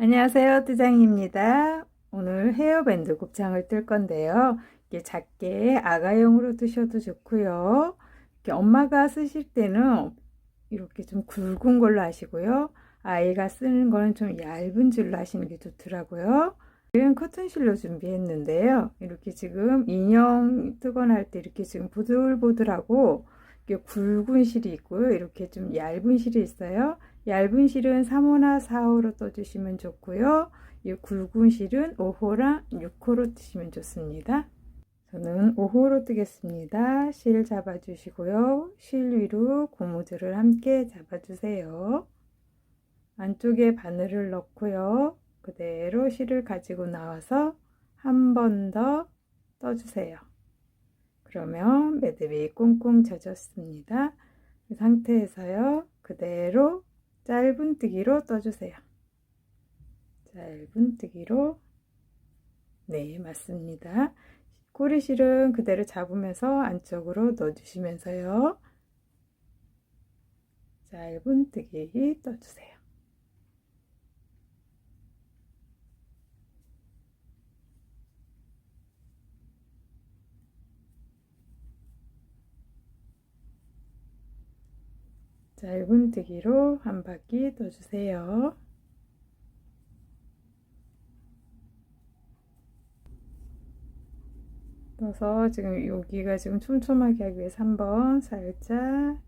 안녕하세요. 뜨장입니다. 오늘 헤어밴드 곱창을 뜰 건데요. 이게 작게 아가용으로 뜨셔도 좋고요. 이렇게 엄마가 쓰실 때는 이렇게 좀 굵은 걸로 하시고요. 아이가 쓰는 거는 좀 얇은 줄로 하시는 게 좋더라고요. 지금 커튼실로 준비했는데요. 이렇게 지금 인형 뜨거나 할 때 이렇게 지금 보들보들하고 이렇게 굵은 실이 있고요. 이렇게 좀 얇은 실이 있어요. 얇은 실은 3호나 4호로 떠주시면 좋고요. 이 굵은 실은 5호랑 6호로 뜨시면 좋습니다. 저는 5호로 뜨겠습니다. 실 잡아주시고요. 실 위로 고무줄을 함께 잡아주세요. 안쪽에 바늘을 넣고요. 그대로 실을 가지고 나와서 한 번 더 떠주세요. 그러면 매듭이 꽁꽁 젖었습니다. 그 상태에서요. 그대로 짧은 뜨기로 떠주세요. 짧은 뜨기로 네 맞습니다. 꼬리실은 그대로 잡으면서 안쪽으로 넣어주시면서요. 짧은 뜨기 떠주세요. 짧은 뜨기로 한 바퀴 떠주세요. 떠서 지금 여기가 지금 촘촘하게 하기 위해서 한번 살짝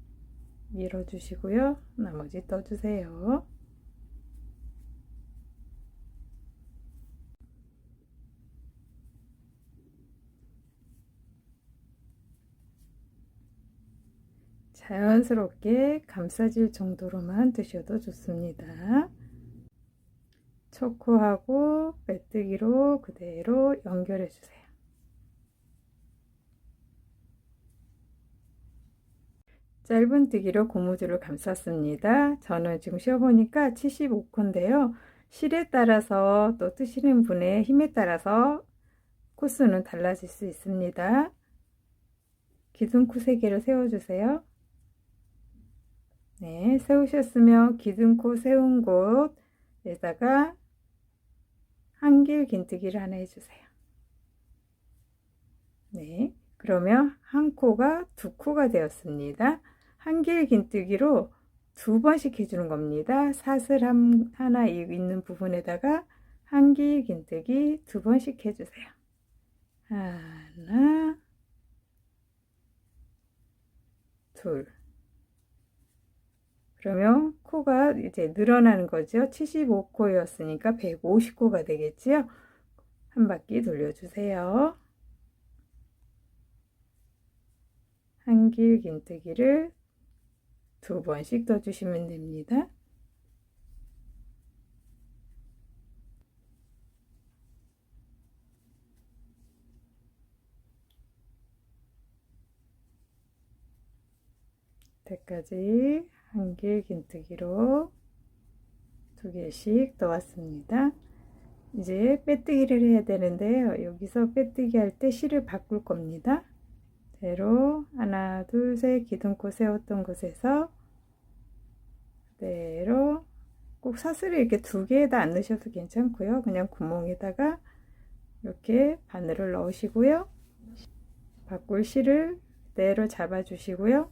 밀어주시고요. 나머지 떠주세요. 자연스럽게 감싸질 정도로만 드셔도 좋습니다. 초코하고 메뚜기로 그대로 연결해 주세요. 짧은 뜨기로 고무줄을 감쌌습니다. 저는 지금 쉬어보니까 75코인데요. 실에 따라서 또 뜨시는 분의 힘에 따라서 코스는 달라질 수 있습니다. 기둥코 3개를 세워주세요. 네, 세우셨으면 기둥코 세운 곳에다가 한길 긴뜨기를 하나 해주세요. 네, 그러면 한 코가 두 코가 되었습니다. 한길 긴뜨기로 두 번씩 해주는 겁니다. 사슬 한, 하나 있는 부분에다가 한길 긴뜨기 두 번씩 해주세요. 하나, 둘. 그러면 코가 이제 늘어나는 거죠. 75코였으니까 150코가 되겠지요. 한 바퀴 돌려주세요. 한길 긴뜨기를 두 번씩 떠주시면 됩니다. 때까지 한 길 긴뜨기로 두 개씩 떠왔습니다. 이제 빼뜨기를 해야 되는데요. 여기서 빼뜨기 할 때 실을 바꿀 겁니다. 대로 하나 둘셋 기둥코 세웠던 곳에서 그대로 꼭 사슬을 이렇게 두 개에다 안 넣으셔도 괜찮고요. 그냥 구멍에다가 이렇게 바늘을 넣으시고요. 바꿀 실을 그대로 잡아주시고요.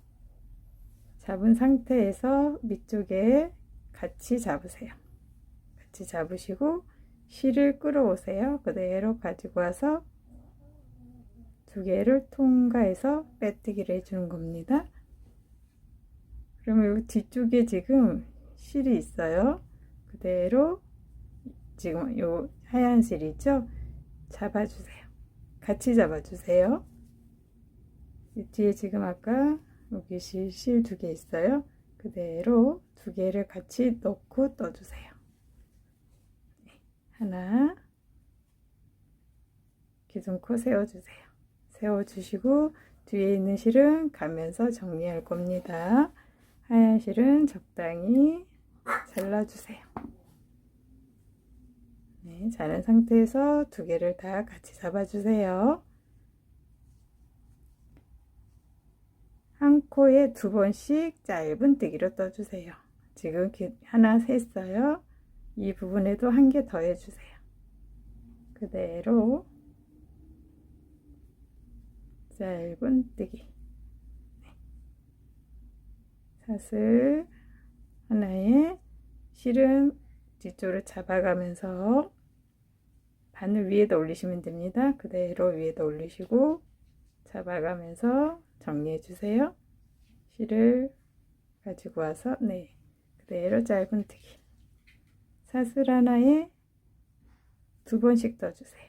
잡은 상태에서 밑쪽에 같이 잡으세요. 같이 잡으시고 실을 끌어오세요. 그대로 가지고 와서 두 개를 통과해서 빼뜨기를 해주는 겁니다. 그러면 여기 뒤쪽에 지금 실이 있어요. 그대로 지금 요 하얀 실이죠. 잡아주세요. 같이 잡아주세요. 뒤에 지금 아까 여기 실 두 개 있어요. 그대로 두 개를 같이 넣고 떠주세요. 네, 하나 기둥코 세워주세요. 세워주시고 뒤에 있는 실은 가면서 정리할 겁니다. 하얀 실은 적당히 잘라주세요. 네, 자른 상태에서 두 개를 다 같이 잡아주세요. 한 코에 두 번씩 짧은 뜨기로 떠주세요. 지금 하나 셌어요. 이 부분에도 한 개 더 해주세요. 그대로 짧은 뜨기 네. 사슬 하나에 실은 뒤쪽을 잡아가면서 바늘 위에다 올리시면 됩니다. 그대로 위에다 올리시고 잡아가면서 정리해 주세요. 실을 가지고 와서 네 그대로 짧은뜨기 사슬 하나에 두 번씩 떠주세요.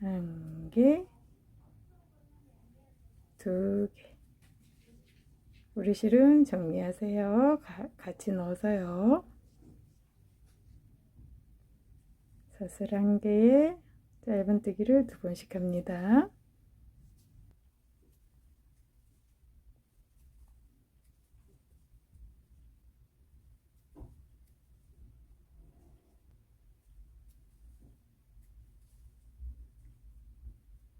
한 개, 두 개. 우리 실은 정리하세요. 가, 같이 넣어서요. 사슬 한 개에 짧은뜨기를 두 번씩 합니다.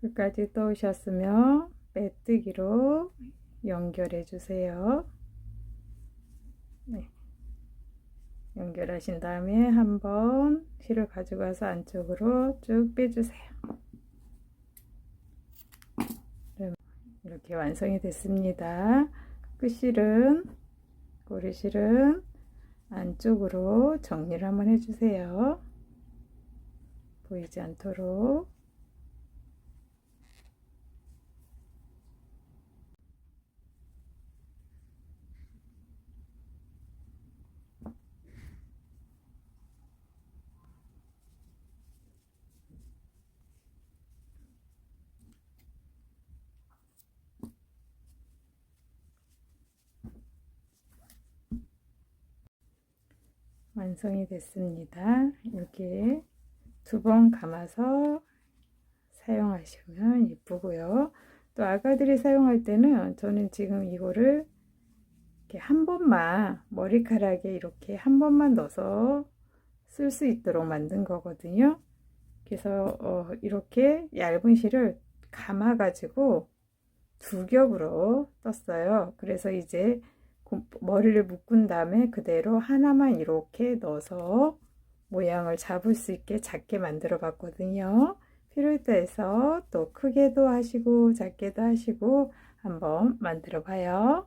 끝까지 떠오셨으면 빼뜨기로 연결해 주세요. 네. 연결하신 다음에 한번 실을 와서 안쪽으로 쭉 빼주세요. 이렇게 완성이 됐습니다. 끝실은 꼬리실은 안쪽으로 정리를 한번 해주세요. 보이지 않도록 완성이 됐습니다. 이렇게 두번 감아서 사용하시면 예쁘고요. 또 아가들이 사용할 때는 저는 지금 이거를 이렇게 한 번만 머리카락에 이렇게 한 번만 넣어서 쓸 수 있도록 만든 거거든요. 그래서 어, 이렇게 얇은 실을 감아 가지고 두 겹으로 떴어요. 그래서 이제 머리를 묶은 다음에 그대로 하나만 이렇게 넣어서 모양을 잡을 수 있게 작게 만들어 봤거든요. 필요에 따라서 또 크게도 하시고 작게도 하시고 한번 만들어 봐요.